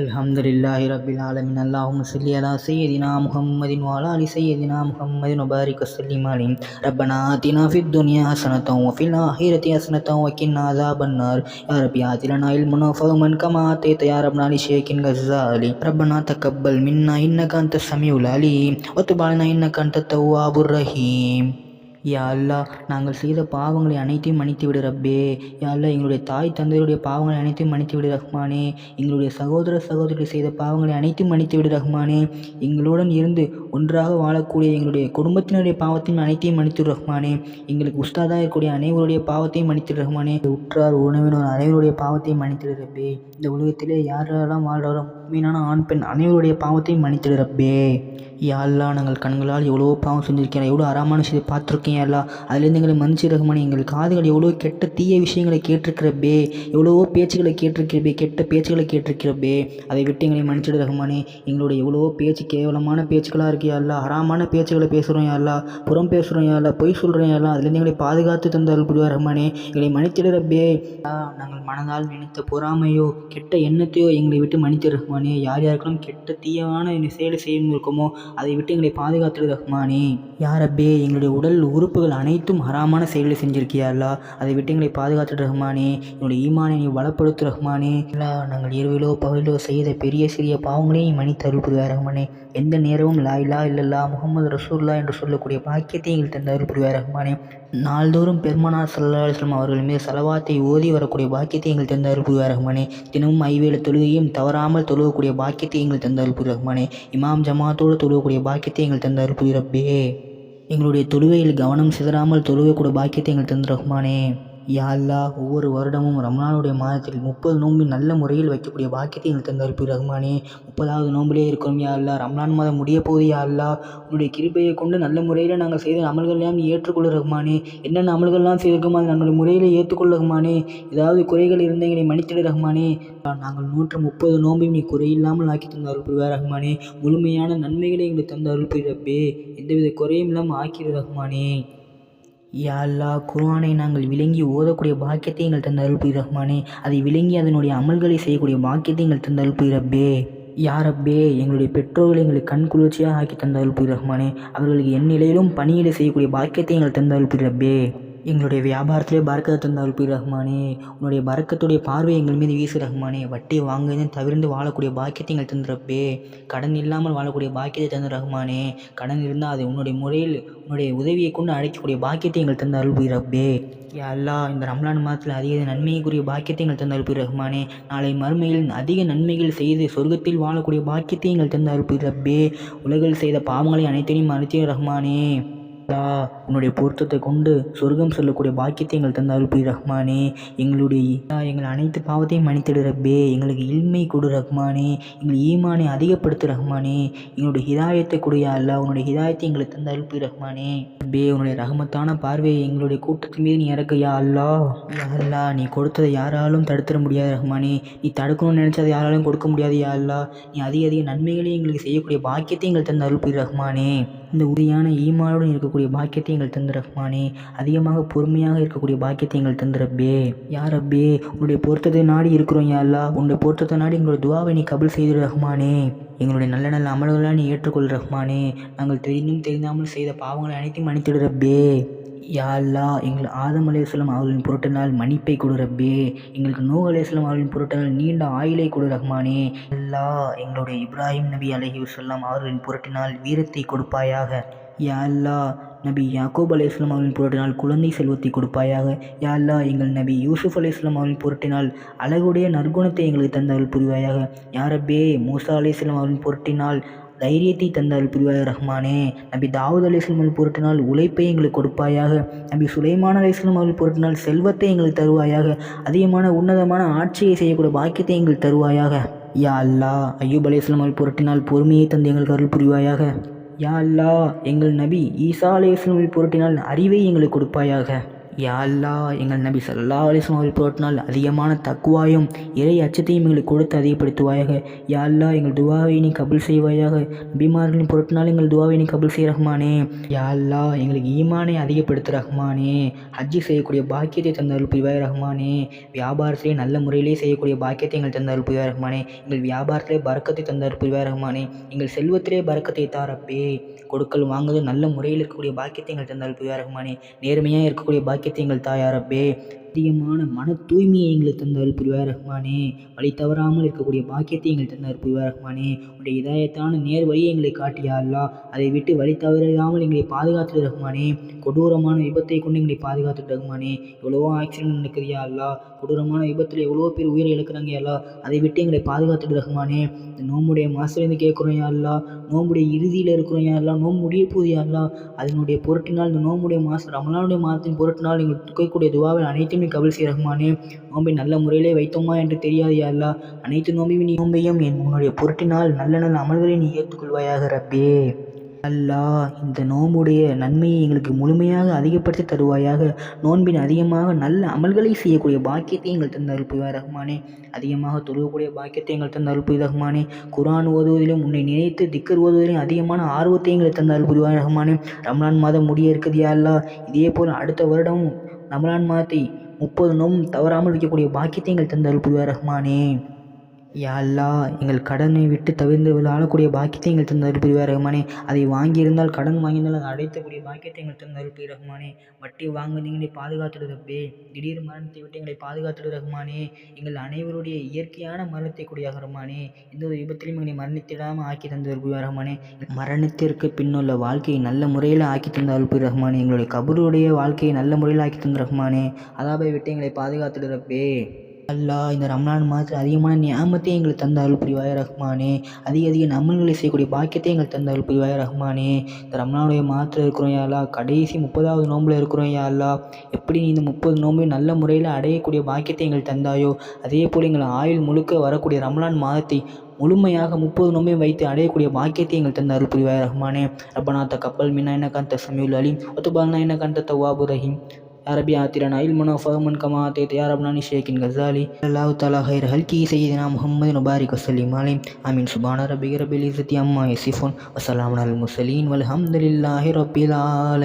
الحمد لله رب العالمين. اللهم صل على سيدنا محمد وعلى آل سيدنا محمد وبارك وسلم عليه ربنا آتنا في الدنيا حسنة وفي الآخرة حسنة وقنا عذاب النار. يا رب آت لنا علما وفهما كما آتيت يا ربنا لشيخ غزالي. ربنا تقبل منا إنك أنت السميع العليم. وتب علينا إنك أنت التواب الرحيم. யா அல்லா நாங்கள் செய்த பாவங்களை அனைத்தையும் மன்னித்து விடு ரப்பே. யா அல்லா எங்களுடைய தாய் தந்தையுடைய பாவங்களை அனைத்தையும் மன்னித்து விடு ரஹ்மானே. எங்களுடைய சகோதர சகோதரிகள் செய்த பாவங்களை அனைத்தையும் மன்னித்து விடு ரஹ்மானே. எங்களுடன் இருந்து ஒன்றாக வாழக்கூடிய எங்களுடைய குடும்பத்தினுடைய பாவத்தையும் அனைத்தையும் மன்னித்து ரஹ்மானே. எங்களுக்கு உஸ்தாதாக இருக்கக்கூடிய அனைவருடைய பாவத்தையும் மன்னித்து ரஹ்மானே. உற்றார் உணவினர் அனைவருடைய பாவத்தையும் மன்னித்து ரப்பே. இந்த உலகத்திலே யார் யாரெல்லாம் வாழ்கிறாரோ மீனான ஆண் பெண் அனைவருடைய பாவத்தையும் மன்னித்து ரப்பே. யா அல்லா நாங்கள் கண்களால் எவ்வளோ பாவம் செஞ்சுருக்கேன் எவ்வளோ அறமான செய்தி பார்த்துருக்கேன் இருக்கீங்க அல்லா அதுலேருந்து எங்களை மன்னிச்சு ரகுமானி எங்கள் காதுகள் எவ்வளோ கெட்ட தீய விஷயங்களை கேட்டிருக்கிறப்பே எவ்வளவோ பேச்சுகளை கேட்டிருக்கிறப்பே கெட்ட பேச்சுகளை கேட்டிருக்கிறப்பே அதை விட்டு எங்களை மன்னிச்சிடு ரகுமானே. எங்களுடைய எவ்வளவோ பேச்சு கேவலமான பேச்சுக்களாக இருக்கியா அல்லா? ஹராமான பேச்சுகளை பேசுகிறோம் யாரா புறம் பேசுகிறோம் யாரா பொய் சொல்கிறோம் யாரா அதுலேருந்து எங்களை பாதுகாத்து தந்தால் அருள் புரிவார் ரஹ்மானே எங்களை மன்னிச்சிடுறப்பே நாங்கள் மனதால் நினைத்த பொறாமையோ கெட்ட எண்ணத்தையோ எங்களை விட்டு மன்னித்து ரஹ்மானே யார் யாருக்கெல்லாம் கெட்ட தீயமான செயலை செய்யணும் இருக்கோமோ அதை விட்டு எங்களை பாதுகாத்துடு ரஹ்மானே யாரப்பே எங்களுடைய உடல் உறுப்புகள் அனைத்தும் ஹராமான செயல்களை செஞ்சிருக்கியா அல்லா? அதை விட்டு எங்களை பாதுகாத்துடு ரஹ்மானே என்னுடைய ஈமானை நீ வளப்படுத்து ரஹ்மானே. அல்லா நாங்கள் இரவிலோ பகலிலோ செய்த பெரிய சிறிய பாவங்களையும் நீ மணி புரிவார் ரஹ்மானே. எந்த நேரமும் லா இல்லா இல்லல்லா முகமது ரசூல்லா என்று சொல்லக்கூடிய பாக்கியத்தை எங்களுக்கு தந்த அருள் ரஹ்மானே. நாள்தோறும் பெருமானார் சல்லா அலுவலம் அவர்கள் மீது செலவாத்தை ஓதி வரக்கூடிய பாக்கியத்தை எங்கள் தந்த அருள் ரஹ்மானே. தினமும் ஐவேல தொழுகையும் தவறாமல் தொழுகக்கூடிய பாக்கியத்தை எங்கள் தந்த அருள் ரஹ்மானே. இமாம் ஜமாத்தோடு தொழுகக்கூடிய பாக்கியத்தை எங்கள் தந்த அருள் ரப்பே. எங்களுடைய தொழுகையில் கவனம் சிதறாமல் தொழுகக்கூடிய பாக்கியத்தை எங்களுக்கு தந்த ரஹ்மானே. யா ஒவ்வொரு வருடமும் ரமணானுடைய மாதத்தில் முப்பது நோன்பு நல்ல முறையில் வைக்கக்கூடிய பாக்கியத்தை எங்களுக்கு தந்த ரகுமானே முப்பதாவது நோன்பிலே இருக்கிறோம் யா ரம்லான் மாதம் முடிய போது யாழ்லா உன்னுடைய கிருப்பையை கொண்டு நல்ல முறையில் நாங்கள் செய்த அமல்கள் எல்லாம் நீ ஏற்றுக்கொள்ள ரகுமானே என்னென்ன அமல்கள்லாம் செய்திருக்கோமோ அதை நம்முடைய முறையில் ஏற்றுக்கொள்ள ரகுமானே ஏதாவது குறைகள் இருந்த எங்களை மன்னித்திடு ரகுமானே நாங்கள் நூற்று முப்பது நோன்பையும் நீ குறையில்லாமல் ஆக்கி தந்த அருள் புரிவார் முழுமையான நன்மைகளை எங்களுக்கு தந்த அருள் புரிறப்பே எந்தவித குறையும் இல்லாமல் ஆக்கிடு ரகுமானே யாழ்லா குர்ஆனை நாங்கள் விளங்கி ஓதக்கூடிய பாக்கியத்தை எங்கள் தந்த அருள் ரஹ்மானே. அதை விளங்கி அதனுடைய அமல்களை செய்யக்கூடிய பாக்கியத்தை எங்கள் தந்த அருள் ரப்பே. யாரப்பே எங்களுடைய பெற்றோர்களை எங்களுக்கு கண் குளிர்ச்சியாக ஆக்கி தந்த அருள் ரஹ்மானே. அவர்களுக்கு என் நிலையிலும் பணியிட செய்யக்கூடிய பாக்கியத்தை எங்கள் தந்த அருள் ரப்பே. எங்களுடைய வியாபாரத்திலே பறக்கத்தை தந்த அல்பி ரஹ்மானே. உன்னுடைய பறக்கத்துடைய பார்வை எங்கள் மீது வீசு ரஹ்மானே. வட்டி வாங்குவதை தவிர்த்து வாழக்கூடிய பாக்கியத்தை எங்கள் தந்துறப்பே கடன் இல்லாமல் வாழக்கூடிய பாக்கியத்தை தந்த ரஹ்மானே. கடன் இருந்தால் அது உன்னுடைய முறையில் உன்னுடைய உதவியை கொண்டு அழைக்கக்கூடிய பாக்கியத்தை எங்கள் தந்த அருள் ரப்பே. அல்லாஹ் இந்த ரம்லான் மாதத்தில் அதிக நன்மைக்குரிய பாக்கியத்தை எங்கள் தந்த அல்பி ரஹ்மானே. நாளை மறுமையில் அதிக நன்மைகள் செய்து சொர்க்கத்தில் வாழக்கூடிய பாக்கியத்தை எங்கள் தந்த அருள் ரப்பே. உலகில் செய்த பாவங்களை அனைத்தையும் மறைத்திய ரஹ்மானே. அல்லா உன்னுடைய பொருத்தத்தை கொண்டு சொர்க்கம் சொல்லக்கூடிய பாக்கியத்தை எங்கள் தந்த அருள் புரி ரஹ்மானே எங்களுடைய எங்கள் அனைத்து பாவத்தையும் மன்னித்திடு ரப்பே. எங்களுக்கு இல்மை கொடு ரஹ்மானே. எங்கள் ஈமானை அதிகப்படுத்து ரஹ்மானே. எங்களுடைய ஹிதாயத்தை கொடு அல்ல அல்லா. உன்னுடைய ஹிதாயத்தை எங்களுக்கு தந்த அருள் புரி ரஹ்மானே. ரப்பே உன்னுடைய ரஹமத்தான பார்வையை எங்களுடைய கூட்டத்தின் மீது நீ இறக்க யா அல்லா. யா அல்லா நீ கொடுத்ததை யாராலும் தடுத்துட முடியாது ரஹ்மானே. நீ தடுக்கணும்னு நினச்சதை யாராலும் கொடுக்க முடியாது யா அல்லா. நீ அதிக அதிக நன்மைகளையும் எங்களுக்கு செய்யக்கூடிய பாக்கியத்தை எங்களுக்கு தந்த அருள் புரி ரஹ்மானே. இந்த உறுதியான ஈமானுடன் இருக்கக்கூடிய பாக்கியத்தை எங்கள் தந்து ரஹ்மானே. அதிகமாக பொறுமையாக இருக்கக்கூடிய பாக்கியத்தை எங்கள் தந்து ரப்பே. யார் ரப்பே உன்னுடைய பொருத்தத்தை நாடி இருக்கிறோம் யா அல்லா உன்னுடைய பொருத்தத்தை நாடி எங்களுடைய துவாவை நீ கபுல் செய்து ரஹ்மானே. எங்களுடைய நல்ல நல்ல அமல்களாக நீ ஏற்றுக்கொள் ரஹ்மானே. நாங்கள் தெரிந்தும் தெரிந்தாமல் செய்த பாவங்களை அனைத்தையும் மன்னித்திடு ரப்பே. யா எங்கள் ஆதம் அலையாஸ்லாம் அவர்களின் பொருட்டினால் மன்னிப்பை கொடு ரப்பே. எங்களுக்கு நூ அலையாஸ்லாம் அவர்களின் பொருட்டினால் நீண்ட ஆயுளை கொடு ரஹ்மானே. அல்லா எங்களுடைய இப்ராஹிம் நபி அலஹி வசல்லாம் அவர்களின் பொருட்டினால் வீரத்தை கொடுப்பாயாக. யா அல்லா நபி யாக்கூப் அலையாஸ்லாம் அவர்களின் பொருட்டினால் குழந்தை செல்வத்தை கொடுப்பாயாக. யா அல்லா எங்கள் நபி யூசுப் இஸ்லாம் அவர்களின் பொருட்டினால் அழகுடைய நற்குணத்தை எங்களுக்கு தந்தவர்கள் புரிவாயாக. யா மூசா அலி இஸ்லாம் அவர்களின் பொருட்டினால் தைரியத்தை தந்தால் புரிவாய் ரஹ்மானே. நபி தாவூத் அலிஸ்லாம் அவர்கள் பொருட்டினால் உழைப்பை எங்களுக்கு கொடுப்பாயாக. நபி சுலைமான் அலிஸ்லாம் அவர்கள் பொருட்டினால் செல்வத்தை எங்களுக்கு தருவாயாக. அதிகமான உன்னதமான ஆட்சியை செய்யக்கூடிய பாக்கியத்தை எங்களுக்கு தருவாயாக. யா அல்லா ஐயூப் அலிஸ்லாம் அவர்கள் பொருட்டினால் பொறுமையை தந்து எங்களுக்கு அருள் புரிவாயாக. யா அல்லா எங்கள் நபி ஈசா அலேஸ்லமில் புரட்டினால் அறிவை எங்களுக்கு கொடுப்பாயாக. யாழ்லா எங்கள் நபி சல்லா அலிஸ்லாம் அவர்கள் புரட்டினால் அதிகமான தக்குவாயும் இறை அச்சத்தையும் எங்களுக்கு கொடுத்து அதிகப்படுத்துவாயாக. யாழ்லா எங்கள் துவாவை நீ கபுல் செய்வாயாக. நபிமார்களின் பொருட்டினால் எங்கள் துவாவை நீ கபுல் செய் ரஹ்மானே. யாழ்லா எங்களுக்கு ஈமானை அதிகப்படுத்து ரஹ்மானே. ஹஜ்ஜி செய்யக்கூடிய பாக்கியத்தை தந்தார்கள் புரிவாய் ரஹ்மானே. வியாபாரத்திலே நல்ல முறையிலே செய்யக்கூடிய பாக்கியத்தை எங்கள் தந்தார்கள் புரிவாய் ரஹ்மானே. எங்கள் வியாபாரத்திலே பறக்கத்தை தந்தார் புரிவாய் ரஹ்மானே. எங்கள் செல்வத்திலே பறக்கத்தை தாரப்பே. கொடுக்கல் வாங்குதல் நல்ல முறையில் இருக்கக்கூடிய பாக்கியத்தை எங்கள் தந்தார் புரிவாய் ரஹ்மானே. நேர்மையாக இருக்கக்கூடிய பாக்கியத்தை எங்கள் தாயாரப்பே. அதிகமான மன தூய்மையை எங்களுக்கு தந்தால் புரிவார் ரஹ்மானே. வழி தவறாமல் இருக்கக்கூடிய பாக்கியத்தை எங்களுக்கு தந்தார் புரிவார் ரஹ்மானே. உடைய இதயத்தான நேர் வழியை எங்களை காட்டியா அல்லா அதை விட்டு வழி தவறாமல் எங்களை பாதுகாத்துட்டு ரஹ்மானே. கொடூரமான விபத்தை கொண்டு எங்களை பாதுகாத்து ரஹ்மானே. எவ்வளவோ ஆக்சிடென்ட் நடக்குதுயா அல்லா கொடூரமான விபத்தில் எவ்வளோ பேர் உயிரை இழக்கிறாங்க அல்லா அதை விட்டு எங்களை பாதுகாத்து ரஹ்மானே. இந்த நோம்புடைய மாசிலிருந்து கேட்குறோம் யா அல்லா நோம்புடைய இறுதியில் இருக்கிறோம் யா அல்லா நோம்பு முடிய போகுது யா அல்லா. அதனுடைய பொருட்டினால் இந்த நோம்புடைய மாசு ரமலானுடைய மாதத்தின் பொருட்டினால் எங்களுக்கு துக்கைக்கூடிய துவாவில் அனைத்தும் நீ கபல் செய் ரஹ்மானே நோம்பை நல்ல முறையிலே வைத்தோமா என்று தெரியாது யா அனைத்து நோம்பையும் நீ நோம்பையும் என் உன்னுடைய பொருட்டினால் நல்ல நல்ல அமல்களை நீ ஏற்றுக்கொள்வாயாக ரப்பே. அல்லா இந்த நோம்புடைய நன்மையை எங்களுக்கு முழுமையாக அதிகப்படுத்தி தருவாயாக. நோன்பின் அதிகமாக நல்ல அமல்களை செய்யக்கூடிய பாக்கியத்தை எங்கள் தந்த அருள்புவாய் ரஹ்மானே. அதிகமாக தொழுகக்கூடிய பாக்கியத்தை எங்கள் தந்த அருள்புரி ரஹ்மானே. குரான் ஓதுவதிலும் உன்னை நினைத்து திக்கர் ஓதுவதிலும் அதிகமான ஆர்வத்தை எங்களுக்கு தந்த அருள்புரிவாய் ரஹ்மானே. ரம்லான் மாதம் முடிய இருக்குது யா அல்லா. இதே போல் அடுத்த வருடமும் ரமலான் மாதத்தை முப்பது நோம்பும் தவறாமல் வைக்கக்கூடிய பாக்கியத்தை எங்கள் தந்த அருள்புரிவாய் ரஹ்மானே. யா எங்கள் கடனை விட்டு தவிர்ந்து விளாடக்கூடிய பாக்கியத்தை எங்கள் தந்த அருள் புரிவார் ரஹ்மானே. அதை வாங்கியிருந்தால் கடன் வாங்கியிருந்தால் அதை அடைத்தக்கூடிய பாக்கியத்தை எங்கள் தந்த அருள் ரகுமானே ரஹ்மானே. வட்டி வாங்குவது எங்களை பாதுகாத்துடு ரப்பே. திடீர் மரணத்தை விட்டு எங்களை பாதுகாத்துடு ரஹ்மானே. எங்கள் அனைவருடைய இயற்கையான மரணத்தை கூடியாக ரஹ்மானே. எந்த ஒரு விபத்திலும் எங்களை மரணித்திடாமல் ஆக்கி தந்த அருள் புரிவார் ரஹ்மானே மரணத்திற்கு பின்னுள்ள வாழ்க்கையை நல்ல முறையில் ஆக்கி தந்த அருள் ரஹ்மானே. எங்களுடைய கபருடைய வாழ்க்கையை நல்ல முறையில் ஆக்கி தந்த ரஹ்மானே. அதாபை விட்டு எங்களை பாதுகாத்துடு ரப்பே. அல்லா இந்த ரம்லான் மாதத்தில் அதிகமான ஞாபகத்தை எங்களுக்கு தந்த அருள் புரிவாய ரஹ்மானே. அதிக அதிக நம்மள்களை செய்யக்கூடிய பாக்கியத்தை எங்களுக்கு தந்த அருள் புரிவாய ரஹ்மானே. இந்த ரம்லானுடைய மாதத்தில் இருக்கிறோம் யாழா கடைசி முப்பதாவது நோம்பில் இருக்கிறோம் யாழ்லா எப்படி நீ இந்த முப்பது நோம்பை நல்ல முறையில் அடையக்கூடிய பாக்கியத்தை எங்களுக்கு தந்தாயோ அதே போல் எங்கள் ஆயுள் முழுக்க வரக்கூடிய ரம்லான் மாதத்தை முழுமையாக முப்பது நோம்பையும் வைத்து அடையக்கூடிய பாக்கியத்தை எங்கள் தந்த அருள் புரிவாய ரஹ்மானே. ரப்பனா கப்பல் மின்னா என்ன காந்த சமியுல் அலீம். ஒத்துபால்னா என்ன காந்த தவாபு ரஹீம். ربي آتنا علما وفهما كما آتيت يا ربنا شيخ غزالي الله تعالى خير هلكي سيدنا محمد وبارك وسلم عليه آمين سبحان ربك رب العزة عما يصفون وسلام على المرسلين والحمد لله رب العالمين